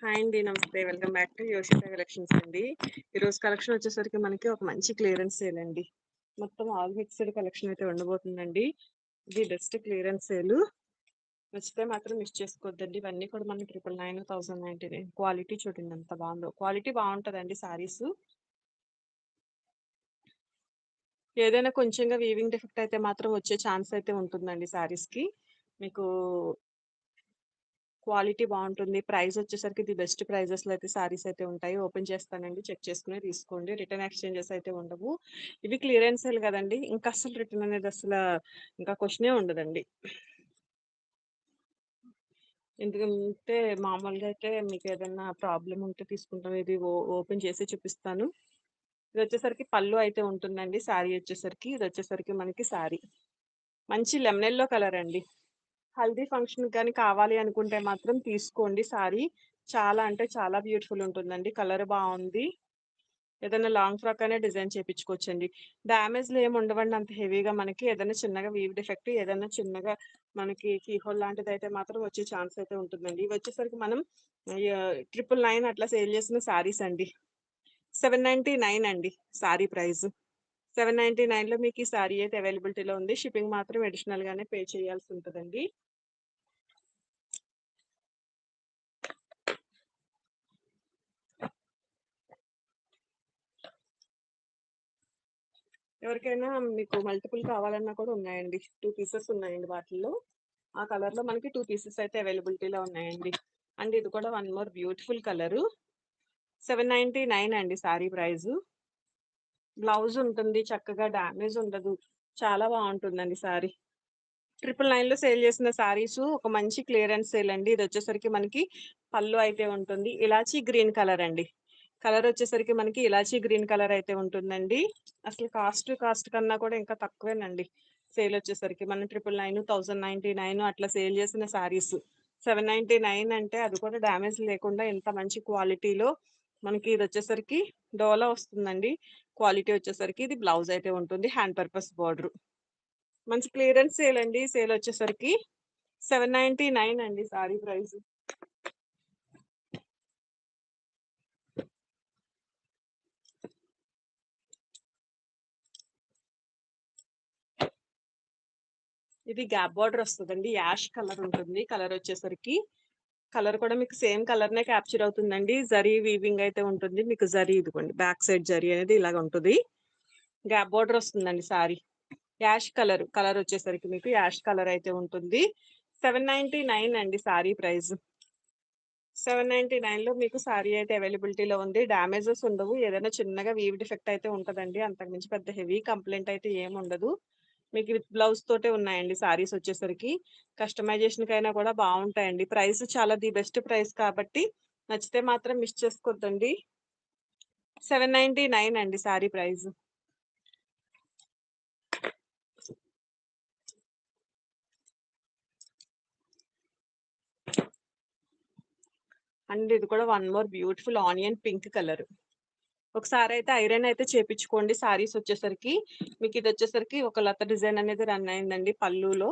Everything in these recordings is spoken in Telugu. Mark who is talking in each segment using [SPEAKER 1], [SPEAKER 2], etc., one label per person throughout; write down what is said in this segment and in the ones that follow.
[SPEAKER 1] హాయ్ అండి. నమస్తే. Welcome back to Yoshita collections అండి. ఈరోజు కలెక్షన్ వచ్చేసరికి మనకి ఒక మంచి క్లియరెన్స్ సేల్ అండి. మొత్తం ఆల్ మిక్స్డ్ కలెక్షన్ అయితే ఉండబోతుందండి. ఇది బెస్ట్ క్లియరెన్స్ సేల్. నచ్చితే మాత్రం మిస్ చేసుకోవద్దండి. ఇవన్నీ కూడా మనకి 999, 1099 క్వాలిటీ చూడండి ఎంత బాగుందో. క్వాలిటీ బాగుంటుందండి శారీస్ ఏదైనా కొంచెంగా వీవింగ్ డిఫెక్ట్ అయితే మాత్రం వచ్చే ఛాన్స్ అయితే ఉంటుందండి శారీస్కి మీకు క్వాలిటీ బాగుంటుంది ప్రైస్ వచ్చేసరికి ది బెస్ట్ ప్రైజెస్‌లో అయితే సారీస్ అయితే ఉంటాయి. ఓపెన్ చేస్తానండి. చెక్ చేసుకుని తీసుకోండి. రిటర్న్ ఎక్స్‌చేంజెస్ అయితే ఉండవు. ఇవి క్లియరెన్స్ కదండి ఇంకా అసలు రిటర్న్ అనేది అసలు ఇంకా క్వెషనే ఉండదండి. ఎందుకంటే మామూలుగా అయితే మీకు ఏదైనా ప్రాబ్లం ఉంటే తీసుకుంటాం. ఇది ఓ ఓపెన్ చేసి చూపిస్తాను. ఇది వచ్చేసరికి పళ్ళు అయితే ఉంటుందండి. సారీ వచ్చేసరికి ఇది వచ్చేసరికి మనకి సారీ. మంచి లెమనెల్లో కలర్ అండి. హల్దీ ఫంక్షన్ కానీ కావాలి అనుకుంటే మాత్రం తీసుకోండి సారీ. చాలా అంటే చాలా బ్యూటిఫుల్ ఉంటుందండి. కలర్ బాగుంది ఏదైనా లాంగ్ ఫ్రాక్ అనే డిజైన్ చేపించుకోవచ్చండి. డ్యామేజ్‌లు ఏమి ఉండవండి అంత హెవీగా మనకి. ఏదైనా చిన్నగా వీవ్ డిఫెక్ట్ ఏదైనా చిన్నగా మనకి కీహోల్ లాంటిది లాంటిదైతే మాత్రం వచ్చే ఛాన్స్ అయితే ఉంటుందండి. ఇవొచ్చేసరికి మనం ట్రిపుల్ నైన్ అట్లా సేల్ చేసిన శారీస్ అండి. 799 అండి శారీ ప్రైస్. 799లో మీకు ఈ సారీ అయితే అవైలబిలిటీలో ఉంది. షిప్పింగ్ మాత్రం అడిషనల్‌గానే పే చేయాల్సి ఉంటుందండి ఎవరికైనా మీకు మల్టిపుల్ కావాలన్నా కూడా ఉన్నాయండి. టూ పీసెస్ ఉన్నాయండి వాటిల్లో. ఆ కలర్లో మనకి టూ పీసెస్ అయితే అవైలబిలిటీలో ఉన్నాయండి. అండ్ ఇది కూడా వన్ మోర్ బ్యూటిఫుల్ కలరు. 799 అండి సారీ ప్రైజ్ బ్లౌజ్ ఉంటుంది. చక్కగా డ్యామేజ్ ఉండదు. చాలా బాగుంటుందండి సారీ. 999లో సేల్ చేసిన సారీస్ ఒక మంచి క్లియరెన్స్ సేల్ అండి. ఇది వచ్చేసరికి మనకి పళ్ళు అయితే ఉంటుంది. ఇలాచి గ్రీన్ కలర్ అండి. కలర్ వచ్చేసరికి మనకి ఇలాచీ గ్రీన్ కలర్ అయితే ఉంటుందండి. అసలు కాస్ట్ కాస్ట్ కన్నా కూడా ఇంకా తక్కువేనండి. సేల్ వచ్చేసరికి మనం 999, 1099 అట్లా సేల్ చేసిన సారీస్. 799 అంటే అది కూడా డ్యామేజ్ లేకుండా ఇంత మంచి క్వాలిటీలో మనకి ఇది వచ్చేసరికి డోలా వస్తుందండి. క్వాలిటీ వచ్చేసరికి ఇది బ్లౌజ్ అయితే ఉంటుంది. హ్యాండ్ పర్పస్ బార్డర్ మంచి క్లియరెన్స్ సేల్ అండి. సేల్ వచ్చేసరికి 799 అండి సారీ ప్రైస్. ఇది గ్యాప్ బార్డర్ వస్తుందండి యాష్ కలర్ ఉంటుంది. కలర్ వచ్చేసరికి కలర్ కూడా మీకు సేమ్ కలర్‌నే క్యాప్చర్ అవుతుందండి. జరీ వీవింగ్ అయితే ఉంటుంది. మీకు జరీ ఇదిగోండి బ్యాక్ సైడ్ జరీ అనేది ఇలాగ ఉంటుంది గ్యాప్ బార్డర్ వస్తుందండి సారీ. Ash colour. కలర్ వచ్చేసరికి మీకు యాష్ కలర్ అయితే ఉంటుంది. 799 అండి సారీ ప్రైస్. 799లో మీకు సారీ అయితే అవైలబిలిటీలో ఉంది. డ్యామేజెస్ ఉండవు. ఏదైనా చిన్నగా వీవ్ డిఫెక్ట్ అయితే ఉంటుందండి అంతకు మించి పెద్ద హెవీ కంప్లైంట్ అయితే ఏముండదు. మీకు విత్ బ్లౌజ్ తోటే ఉన్నాయండి సారీస్ వచ్చేసరికి. కస్టమైజేషన్‌కైనా కూడా బాగుంటాయండి ప్రైస్ చాలా ది బెస్ట్ ప్రైస్ కాబట్టి నచ్చితే మాత్రం మిస్ చేసుకోవద్దండి. 799 అండి సారీ ప్రైస్. అండ్ ఇది కూడా one more beautiful onion pink colour. ఒకసారి అయితే ఐరన్ అయితే చేపించుకోండి సారీస్ వచ్చేసరికి. మీకు ఇది వచ్చేసరికి ఒక లత డిజైన్ అనేది రన్ అయిందండి పళ్ళులో.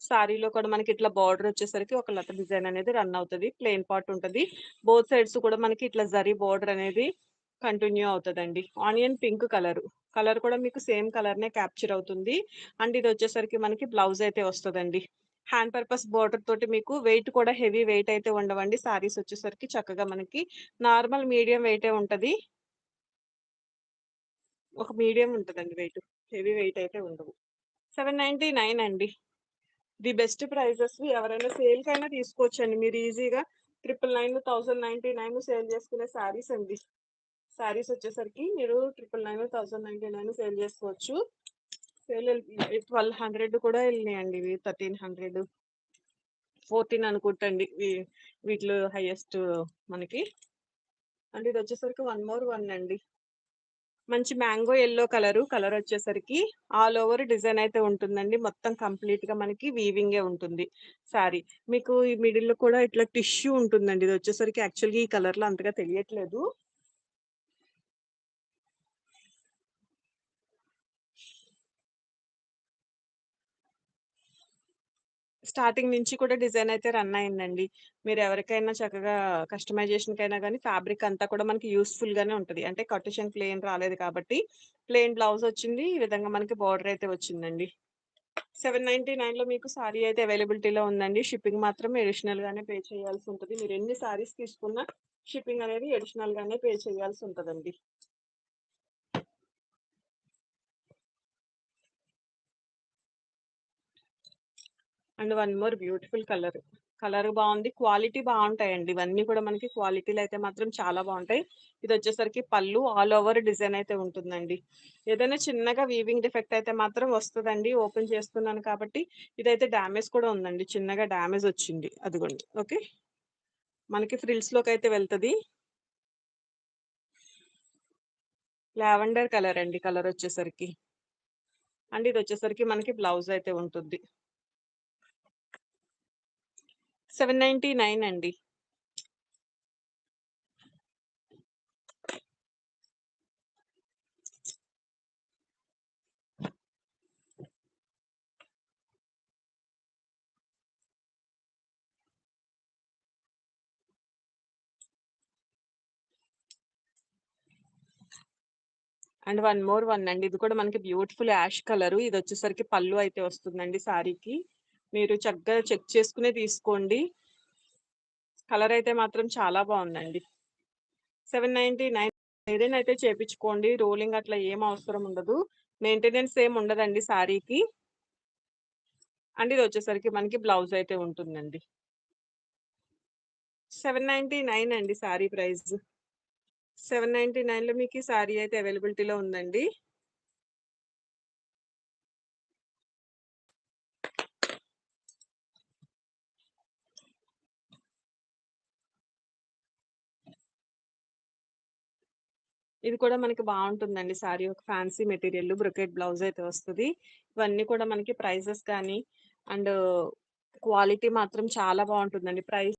[SPEAKER 1] సారీలో కూడా మనకి ఇట్లా బోర్డర్ వచ్చేసరికి ఒక లత డిజైన్ అనేది రన్ అవుతుంది ప్లెయిన్ పార్ట్ ఉంటుంది బోత్ సైడ్స్ కూడా మనకి ఇట్లా జరీ బార్డర్ అనేది కంటిన్యూ అవుతుందండి ఆనియన్ పింక్ కలర్ కలర్ కూడా మీకు సేమ్ కలర్‌నే క్యాప్చర్ అవుతుంది. అండ్ ఇది వచ్చేసరికి మనకి బ్లౌజ్ అయితే వస్తుందండి హ్యాండ్ పర్పస్ బార్డర్ తోటి మీకు వెయిట్ కూడా హెవీ వెయిట్ అయితే ఉండవండి. సారీస్ వచ్చేసరికి చక్కగా మనకి నార్మల్ మీడియం వెయిటే ఉంటుంది ఒక మీడియం ఉంటుందండి వెయిట్. హెవీ వెయిట్ అయితే ఉండవు. 799 అండి. ది బెస్ట్ ప్రైజెస్‌వి ఎవరైనా సేల్‌కైనా తీసుకోవచ్చండి. మీరు ఈజీగా 999, 1099 సేల్ చేసుకునే శారీస్ అండి. సారీస్ వచ్చేసరికి మీరు 999, 1099 సేల్ చేసుకోవచ్చు. సేల్ ట్వెల్వ్ హండ్రెడ్ కూడా వెళ్ళినాయండి ఇవి. 1300 14 అనుకుంటండి. వీటిలో హైయెస్ట్ మనకి. అండ్ ఇదొచ్చేసరికి వన్ మోర్ వన్ అండి. మంచి మ్యాంగో ఎల్లో కలరు. కలర్ వచ్చేసరికి ఆల్ ఓవర్ డిజైన్ అయితే ఉంటుందండి. మొత్తం కంప్లీట్గా మనకి వీవింగే ఉంటుంది సారీ. మీకు ఈ మిడిల్లో కూడా ఇట్లా టిష్యూ ఉంటుందండి. ఇది వచ్చేసరికి యాక్చువల్‌గా ఈ కలర్లో అంతగా తెలియట్లేదు. స్టార్టింగ్ నుంచి కూడా డిజైన్ అయితే రన్ అయిందండి. మీరు ఎవరికైనా చక్కగా కస్టమైజేషన్‌కైనా కానీ ఫ్యాబ్రిక్ అంతా కూడా మనకి యూస్ఫుల్ గానే ఉంటుంది అంటే కటిషన్ ప్లేన్ రాలేదు కాబట్టి ప్లేన్ బ్లౌజ్ వచ్చింది. ఈ విధంగా మనకి బోర్డర్ అయితే వచ్చిందండి. 799లో మీకు సారీ అయితే అవైలబిలిటీలో ఉందండి. షిప్పింగ్ మాత్రం అడిషనల్ గానే పే చేయాల్సి ఉంటుంది మీరు ఎన్ని సారీస్ తీసుకున్నా షిప్పింగ్ అనేది అడిషనల్ గానే పే చేయాల్సి ఉంటుందండి and one more beautiful colour. Colour బాగుంది క్వాలిటీ బాగుంటాయండి ఇవన్నీ కూడా మనకి క్వాలిటీలో అయితే మాత్రం చాలా బాగుంటాయి ఇది వచ్చేసరికి పళ్ళు ఆల్ ఓవర్ డిజైన్ అయితే ఉంటుందండి. ఏదైనా చిన్నగా వీవింగ్ డిఫెక్ట్ అయితే మాత్రం వస్తుందండి ఓపెన్ చేస్తున్నాను కాబట్టి ఇదైతే డ్యామేజ్ కూడా ఉందండి. చిన్నగా డ్యామేజ్ వచ్చింది. అదిగోండి. ఓకే. మనకి ఫ్రిల్డ్స్లోకి అయితే వెళ్తుంది లావెండర్ కలర్ అండి కలర్ వచ్చేసరికి. అండ్ ఇది వచ్చేసరికి మనకి బ్లౌజ్ అయితే ఉంటుంది. 799 అండి. అండ్ వన్ మోర్ వన్ అండి. ఇది కూడా మనకి బ్యూటిఫుల్ యాష్ కలర్ ఇది వచ్చేసరికి పళ్ళు అయితే వస్తుందండి సారీకి. మీరు చక్కగా చెక్ చేసుకునే తీసుకోండి. కలర్ అయితే మాత్రం చాలా బావుందండి. 799 ఐరన్ అయితే చేపించుకోండి. రోలింగ్ అట్లా ఏం అవసరం ఉండదు. మెయింటెనెన్స్ ఏమి ఉండదండి శారీకి అండ్ ఇదొచ్చేసరికి మనకి బ్లౌజ్ అయితే ఉంటుందండి. 799 అండి శారీ ప్రైస్. 799లో మీకు ఈ సారీ అయితే అవైలబిలిటీలో ఉందండి. ఇది కూడా మనకి బాగుంటుందండి సారీ ఒక ఫ్యాన్సీ మెటీరియల్ బ్రొకెట్ బ్లౌజ్ అయితే వస్తుంది ఇవన్నీ కూడా మనకి ప్రైజెస్ కానీ అండ్ క్వాలిటీ మాత్రం చాలా బాగుంటుందండి ప్రైస్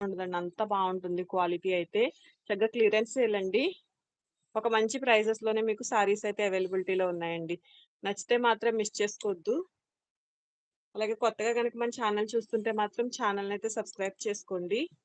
[SPEAKER 1] ఉండదండి. అంత బాగుంటుంది క్వాలిటీ అయితే. చక్కగా క్లియరెన్స్ సేలండి. ఒక మంచి ప్రైజెస్లోనే మీకు సారీస్ అయితే అవైలబిలిటీలో ఉన్నాయండి. నచ్చితే మాత్రం మిస్ చేసుకోవద్దు. అలాగే కొత్తగా కనుక మన ఛానల్ చూస్తుంటే మాత్రం ఛానల్ అయితే సబ్స్క్రైబ్ చేసుకోండి.